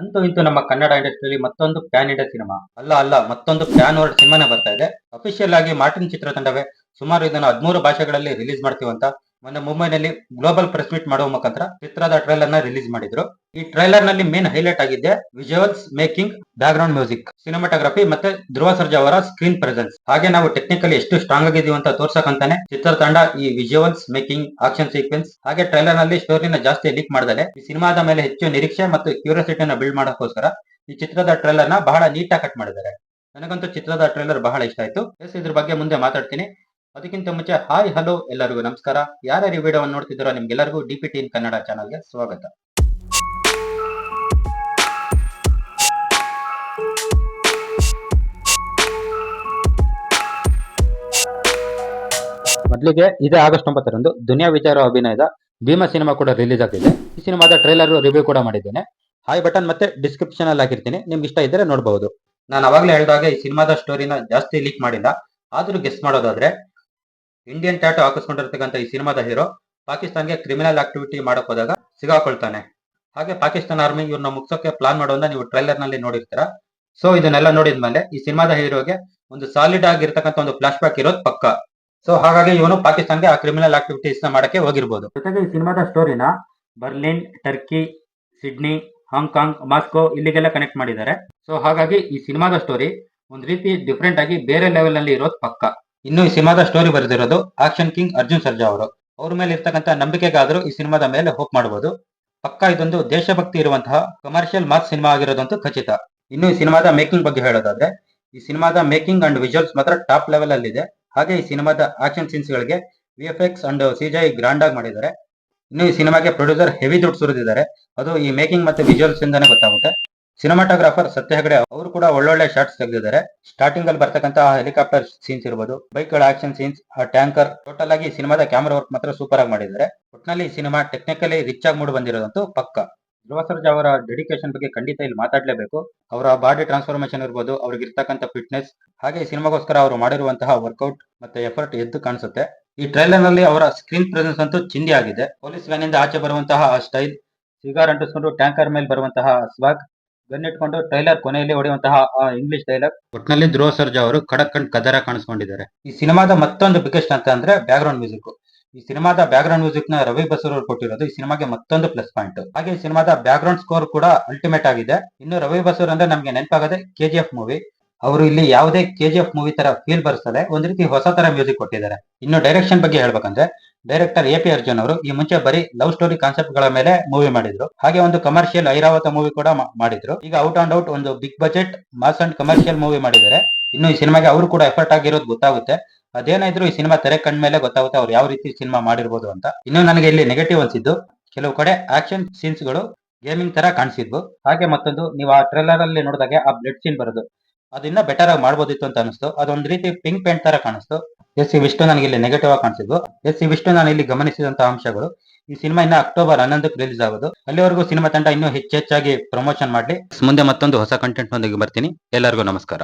ಅಂತೂ ಇಂತೂ ನಮ್ಮ ಕನ್ನಡ ಇಂಡಸ್ಟ್ರಿಯಲ್ಲಿ ಮತ್ತೊಂದು ಪ್ಯಾನ್ ಇಂಡಿಯಾ ಸಿನಿಮಾ. ಅಲ್ಲ ಅಲ್ಲ, ಮತ್ತೊಂದು ಪ್ಯಾನ್ ವರ್ಲ್ಡ್ ಸಿನಿಮಾನೇ ಬರ್ತಾ ಇದೆ. ಅಫಿಷಿಯಲ್ ಆಗಿ ಮಾರ್ಟಿನ್ ಚಿತ್ರತಂಡವೇ ಸುಮಾರು ಇದನ್ನ ಹದಿಮೂರು ಭಾಷೆಗಳಲ್ಲಿ ರಿಲೀಸ್ ಮಾಡ್ತೀವಂತ ಮೊನ್ನೆ ಮುಂಬೈನಲ್ಲಿ ಗ್ಲೋಬಲ್ ಪ್ರೆಸ್ ಮೀಟ್ ಮಾಡುವ ಮುಖಾಂತರ ಚಿತ್ರದ ಟ್ರೈಲರ್ನ ರಿಲೀಸ್ ಮಾಡಿದ್ರು. ಈ ಟ್ರೈಲರ್ನಲ್ಲಿ ಮೇನ್ ಹೈಲೈಟ್ ಆಗಿದ್ದೆ visuals making background music cinematography ಮತ್ತೆ ಧ್ರುವ ಸರ್ಜಾ ಅವರ ಸ್ಕ್ರೀನ್ ಪ್ರೆಸೆನ್ಸ್ ಹಾಗೆ ನಾವು ಟೆಕ್ನಿಕಲಿ ಎಷ್ಟು ಸ್ಟ್ರಾಂಗ್ ಆಗಿದೀವಿ ಅಂತ ತೋರ್ಸಕ್ಕಂತಾನೆ ಚಿತ್ರತಂಡ ಈ ವಿಜುವಲ್ಸ್ ಮೇಕಿಂಗ್ ಆಕ್ಷನ್ ಸೀಕ್ವೆನ್ಸ್ ಹಾಗೆ ಟ್ರೈಲರ್ನಲ್ಲಿ ಸ್ಟೋರಿನ ಜಾಸ್ತಿ ಲೀಕ್ ಮಾಡದಲೆ ಈ ಸಿನಿಮಾದ ಮೇಲೆ ಹೆಚ್ಚು ನಿರೀಕ್ಷೆ ಮತ್ತು ಕ್ಯೂರಿಯಾಸಿಟಿನ ಬಿಲ್ಡ್ ಮಾಡೋಕ್ಕೋಸ್ಕರ ಈ ಚಿತ್ರದ ಟ್ರೈಲರ್ನ ಬಹಳ ನೀಟಾಗಿ ಕಟ್ ಮಾಡಿದ್ದಾರೆ. ನನಗಂತೂ ಚಿತ್ರದ ಟ್ರೈಲರ್ ಬಹಳ ಇಷ್ಟ ಆಯ್ತು. ಎಸ್, ಇದ್ರ ಬಗ್ಗೆ ಮುಂದೆ ಮಾತಾಡ್ತೀನಿ. ಅದಕ್ಕಿಂತ ಮುಂಚೆ ಹಾಯ್, ಹಲೋ ಎಲ್ಲರಿಗೂ ನಮಸ್ಕಾರ. ಯಾರ್ಯಾರು ಈ ವಿಡಿಯೋವನ್ನು ನೋಡ್ತಿದ್ದೀರೋ ನಿಮ್ಗೆಲ್ಲರಿಗೂ D P T in Kannada ಚಾನಲ್ಗೆ ಸ್ವಾಗತ. ಮೊದಲಿಗೆ ಇದೇ ಆಗಸ್ಟ್ ಒಂಬತ್ತರಂದು ದುನಿಯಾ ವಿಚಾರ ಅಭಿನಯದ ಭೀಮಾ ಸಿನಿಮಾ ಕೂಡ ರಿಲೀಸ್ ಆಗ್ತಿದೆ. ಈ ಸಿನಿಮಾದ ಟ್ರೈಲರ್ ರಿವ್ಯೂ ಕೂಡ ಮಾಡಿದ್ದೇನೆ. ಹಾಯ್ ಬಟನ್ ಮತ್ತೆ ಡಿಸ್ಕ್ರಿಪ್ಷನ್ ಅಲ್ಲಿ ಹಾಕಿರ್ತೀನಿ. ನಿಮ್ಗೆ ಇಷ್ಟ ಇದ್ದರೆ ನೋಡಬಹುದು. ನಾನು ಅವಾಗಲೇ ಹೇಳಿದಾಗ ಈ ಸಿನಿಮಾದ ಸ್ಟೋರಿನ ಜಾಸ್ತಿ ಲೀಕ್ ಮಾಡಿಲ್ಲ. ಆದ್ರೂ ಗೆಸ್ ಮಾಡೋದಾದ್ರೆ ಇಂಡಿಯನ್ ಟ್ಯಾಟೋ ಹಾಕಿಸ್ಕೊಂಡಿರ್ತಕ್ಕಂಥ ಈ ಸಿನಿಮಾದ ಹೀರೋ ಪಾಕಿಸ್ತಾನ್ಗೆ ಕ್ರಿಮಿನಲ್ ಆಕ್ಟಿವಿಟಿ ಮಾಡಕ್ ಹೋದಾಗ ಸಿಗಾಕೊಳ್ತಾನೆ. ಹಾಗೆ ಪಾಕಿಸ್ತಾನ ಆರ್ಮಿ ಇವ್ರನ್ನ ಮುಗ್ಸೋಕೆ ಪ್ಲಾನ್ ಮಾಡೋದನ್ನ ನೀವು ಟ್ರೈಲರ್ನಲ್ಲಿ ನೋಡಿರ್ತೀರಾ. ಸೊ ಇದನ್ನೆಲ್ಲ ನೋಡಿದ್ಮೇಲೆ ಈ ಸಿನಿಮಾದ ಹೀರೋಗೆ ಒಂದು ಸಾಲಿಡ್ ಆಗಿರ್ತಕ್ಕಂಥ ಒಂದು ಫ್ಲಾಶ್ ಬ್ಯಾಕ್ ಇರೋದು ಪಕ್ಕ. ಸೊ ಹಾಗಾಗಿ ಇವನು ಪಾಕಿಸ್ತಾನ್ಗೆ ಆ ಕ್ರಿಮಿನಲ್ ಆಕ್ಟಿವಿಟೀಸ್ನ ಮಾಡಕ್ಕೆ ಹೋಗಿರ್ಬೋದು. ಜೊತೆಗೆ ಈ ಸಿನಿಮಾದ ಸ್ಟೋರಿನ Berlin, Turkey, Sydney Hong Kong Moscow ಇಲ್ಲಿಗೆಲ್ಲ connect ಮಾಡಿದ್ದಾರೆ. ಸೊ ಹಾಗಾಗಿ ಈ ಸಿನಿಮಾದ ಸ್ಟೋರಿ ಒಂದ್ ರೀತಿ ಡಿಫ್ರೆಂಟ್ ಆಗಿ ಬೇರೆ ಲೆವೆಲ್ನಲ್ಲಿ ಇರೋದು ಪಕ್ಕ. ಇನ್ನು ಈ ಸಿನಿಮಾದ ಸ್ಟೋರಿ ಬರೆದಿರೋದು ಆಕ್ಷನ್ ಕಿಂಗ್ ಅರ್ಜುನ್ ಸರ್ಜಾ ಅವರು. ಅವ್ರ ಮೇಲೆ ಇರ್ತಕ್ಕಂಥ ನಂಬಿಕೆಗಾದರೂ ಈ ಸಿನಿಮಾದ ಮೇಲೆ ಹೋಪ್ ಮಾಡಬಹುದು ಪಕ್ಕ ಇದೊಂದು ದೇಶಭಕ್ತಿ ಇರುವಂತಹ ಕಮರ್ಷಿಯಲ್ ಮಾಸ್ ಸಿನಿಮಾ ಆಗಿರೋದಂತೂ ಖಚಿತ. ಇನ್ನು ಈ ಸಿನಿಮಾದ ಮೇಕಿಂಗ್ ಬಗ್ಗೆ ಹೇಳೋದಾದ್ರೆ, ಈ ಸಿನಿಮಾದ ಮೇಕಿಂಗ್ ಅಂಡ್ ವಿಜುವಲ್ಸ್ ಮಾತ್ರ ಟಾಪ್ ಲೆವೆಲ್ ಅಲ್ಲಿ ಇದೆ ಹಾಗೆ ಈ ಸಿನಿಮಾದ ಆಕ್ಷನ್ ಸೀನ್ಸ್ ಗಳಿಗೆ V F X and CG grand ಆಗಿ ಮಾಡಿದ್ದಾರೆ. ಇನ್ನು ಈ ಸಿನಿಮಾಗೆ ಪ್ರೊಡ್ಯೂಸರ್ ಹೆವಿ ದುಡ್ಡು ಸುರಿದಿದ್ದಾರೆ. ಅದು ಈ ಮೇಕಿಂಗ್ ಮತ್ತೆ ವಿಜುವಲ್ಸ್ ಇಂದಾನೆ ಗೊತ್ತಾಗುತ್ತೆ. ಸಿನಿಮಾಟೋಗ್ರಾಫರ್ ಸತ್ಯ ಹೆಗಡೆ ಅವರು ಕೂಡ ಒಳ್ಳೊಳ್ಳೆ ಶಾರ್ಟ್ಸ್ ತೆಗೆದಿದ್ದಾರೆ. ಸ್ಟಾರ್ಟಿಂಗ್ ಅಲ್ಲಿ ಬರ್ತಕ್ಕಂತಹ ಹೆಲಿಕಾಪ್ಟರ್ ಸೀನ್ಸ್ ಇರ್ಬೋದು ಬೈಕ್ಗಳ ಆಕ್ಷನ್ ಸೀನ್ಸ್ ಆ ಟ್ಯಾಂಕರ್ ಟೋಟಲ್ ಆಗಿ ಸಿನಿಮಾದ ಕ್ಯಾಮರಾ ವರ್ಕ್ ಮಾತ್ರ ಸೂಪರ್ ಆಗಿ ಮಾಡಿದ್ದಾರೆ. ಒಟ್ಟಿನಲ್ಲಿ ಈ ಸಿನಿಮಾ ಟೆಕ್ನಿಕಲಿ ರಿಚ್ ಆಗಿ ಮೂಡ್ ಬಂದಿರೋದಂತೂ ಪಕ್ಕ. ಧ್ರುವ ಅವರ ಡೆಡಿಕೇಶನ್ ಬಗ್ಗೆ ಖಂಡಿತ ಇಲ್ಲಿ ಮಾತಾಡಲೇಬೇಕು. ಅವರ ಬಾಡಿ ಟ್ರಾನ್ಸ್ಫಾರ್ಮೇಶನ್ ಇರ್ಬೋದು, ಅವ್ರಿಗೆ ಇರ್ತಕ್ಕಂಥ ಫಿಟ್ನೆಸ್ ಹಾಗೆ ಸಿನಿಮಾಗೋಸ್ಕರ ಅವರು ಮಾಡಿರುವಂತಹ ವರ್ಕೌಟ್ ಮತ್ತೆ ಎಫರ್ಟ್ ಎದ್ದು ಕಾಣಿಸುತ್ತೆ. ಈ ಟ್ರೈಲರ್ನಲ್ಲಿ ಅವರ ಸ್ಕ್ರೀನ್ ಪ್ರೆಸೆನ್ಸ್ ಅಂತೂ ಚಿಂದಿ ಆಗಿದೆ. ಪೊಲೀಸ್ ವ್ಯಾನ್ ಇಂದ ಆಚೆ ಬರುವಂತಹ ಸ್ಟೈಲ್ ಸಿಗಾರ್ ಅಂಟಿಸ್ಕೊಂಡು ಟ್ಯಾಂಕರ್ ಮೇಲೆ ಬರುವಂತಹ ಸ್ವಾಗ್ ಗನ್ ಇಟ್ಕೊಂಡು ಟ್ರೈಲರ್ ಕೊನೆಯಲ್ಲಿ ಹೊಡೆಯುವಂತಹ ಇಂಗ್ಲಿಷ್ ಡೈಲಾಗ್ ಒಟ್ಟಿನಲ್ಲಿ ಧ್ರುವ ಸರ್ಜಾ ಅವರು ಖಡಕ್ ಕಂಡ್ ಕದರ ಕಾಣಿಸ್ಕೊಂಡಿದ್ದಾರೆ. ಈ ಸಿನಿಮಾದ ಮತ್ತೊಂದು ಬಿಗ್ಗೆಸ್ಟ್ ಅಂತ ಅಂದ್ರೆ ಬ್ಯಾಕ್ ಗ್ರೌಂಡ್ ಮ್ಯೂಸಿಕ್ ಈ ಸಿನಿಮಾದ ಬ್ಯಾಕ್ ಗ್ರೌಂಡ್ ಮ್ಯೂಸಿಕ್ನ ರವಿ ಬಸೂರ್ ಅವರು ಕೊಟ್ಟಿರೋದು ಈ ಸಿನಿಮಾಗೆ ಮತ್ತೊಂದು ಪ್ಲಸ್ ಪಾಯಿಂಟ್ ಹಾಗೆ ಈ ಸಿನಿಮಾದ ಬ್ಯಾಕ್ ಗ್ರೌಂಡ್ ಸ್ಕೋರ್ ಕೂಡ ಅಲ್ಟಿಮೇಟ್ ಆಗಿದೆ. ಇನ್ನು ರವಿ ಬಸೂರ್ ಅಂದ್ರೆ ನಮಗೆ ನೆನಪಾಗದೆ ಕೆಜಿಎಫ್ ಮೂವಿ ಅವರು ಇಲ್ಲಿ ಯಾವುದೇ ಕೆಜಿಎಫ್ ಮೂವಿ ತರ ಫೀಲ್ ಬರ್ಸದೆ ಒಂದ್ ರೀತಿ ಹೊಸ ತರ ಮ್ಯೂಸಿಕ್ ಕೊಟ್ಟಿದ್ದಾರೆ. ಇನ್ನು ಡೈರೆಕ್ಷನ್ ಬಗ್ಗೆ ಹೇಳ್ಬೇಕಂದ್ರೆ ಡೈರೆಕ್ಟರ್ ಎ ಪಿ ಅರ್ಜುನ್ ಅವರು ಈ ಮುಂಚೆ ಬರೀ ಲವ್ ಸ್ಟೋರಿ ಕಾನ್ಸೆಪ್ಟ್ಗಳ ಮೇಲೆ ಮೂವಿ ಮಾಡಿದ್ರು. ಹಾಗೆ ಒಂದು ಕಮರ್ಷಿಯಲ್ ಐರಾವತ ಮೂವಿ ಕೂಡ ಮಾಡಿದ್ರು. ಈಗ ಔಟ್ ಅಂಡ್ ಔಟ್ ಒಂದು big budget mass and commercial movie ಮಾಡಿದ್ದಾರೆ. ಇನ್ನು ಈ ಸಿನಿಮಾಗೆ ಅವರು ಕೂಡ ಎಫರ್ಟ್ ಆಗಿರೋದು ಗೊತ್ತಾಗುತ್ತೆ. ಅದೇನಾದ್ರು ಈ ಸಿನಿಮಾ ತೆರೆ ಕಂಡ ಮೇಲೆ ಗೊತ್ತಾಗುತ್ತೆ ಅವ್ರು ಯಾವ ರೀತಿ ಸಿನಿಮಾ ಮಾಡಿರ್ಬೋದು ಅಂತ. ಇನ್ನು ನನಗೆ ಇಲ್ಲಿ ನೆಗೆಟಿವ್ ಅನ್ಸಿದ್ದು, ಕೆಲವು ಕಡೆ ಆಕ್ಷನ್ ಸೀನ್ಸ್ಗಳು ಗೇಮಿಂಗ್ ತರ ಕಾಣಿಸಿದ್ವು. ಹಾಗೆ ಮತ್ತೊಂದು, ನೀವು ಆ ಟ್ರೇಲರ್ ಅಲ್ಲಿ ನೋಡಿದಾಗ ಆ ಬ್ಲಡ್ ಸೀನ್ ಬರೋದು. ಅದನ್ನ ಬೆಟರ್ ಆಗಿ ಮಾಡ್ಬೋದಿತ್ತು ಅಂತ ಅನಿಸ್ತು. ಅದೊಂದ್ ರೀತಿ ಪಿಂಕ್ ಪೇಂಟ್ ತರ ಕಾಣಿಸ್ತು. ಎಸ್ ಇವಿಷ್ಟು ನನಗೆ ಇಲ್ಲಿ ನೆಗೆಟಿವ್ ಆಗಿ ಕಾಣಿಸಿದ್ವು ಎಸ್ ಇವಿಷ್ಟು ನಾನು ಇಲ್ಲಿ ಗಮನಿಸಿದಂತಹ ಅಂಶಗಳು. ಈ ಸಿನಿಮಾ ಇನ್ನ ಅಕ್ಟೋಬರ್ ಹನ್ನೊಂದಕ್ಕೆ ರಿಲೀಸ್ ಆಗೋದು. ಅಲ್ಲಿವರೆಗೂ ಸಿನಿಮಾ ತಂಡ ಇನ್ನೂ ಹೆಚ್ಚೆಚ್ಚಾಗಿ ಪ್ರಮೋಷನ್ ಮಾಡ್ಲಿ. ಮುಂದೆ ಮತ್ತೊಂದು ಹೊಸ ಕಂಟೆಂಟ್ ನೊಂದಿಗೆ ಬರ್ತೀನಿ. ಎಲ್ಲರಿಗೂ ನಮಸ್ಕಾರ.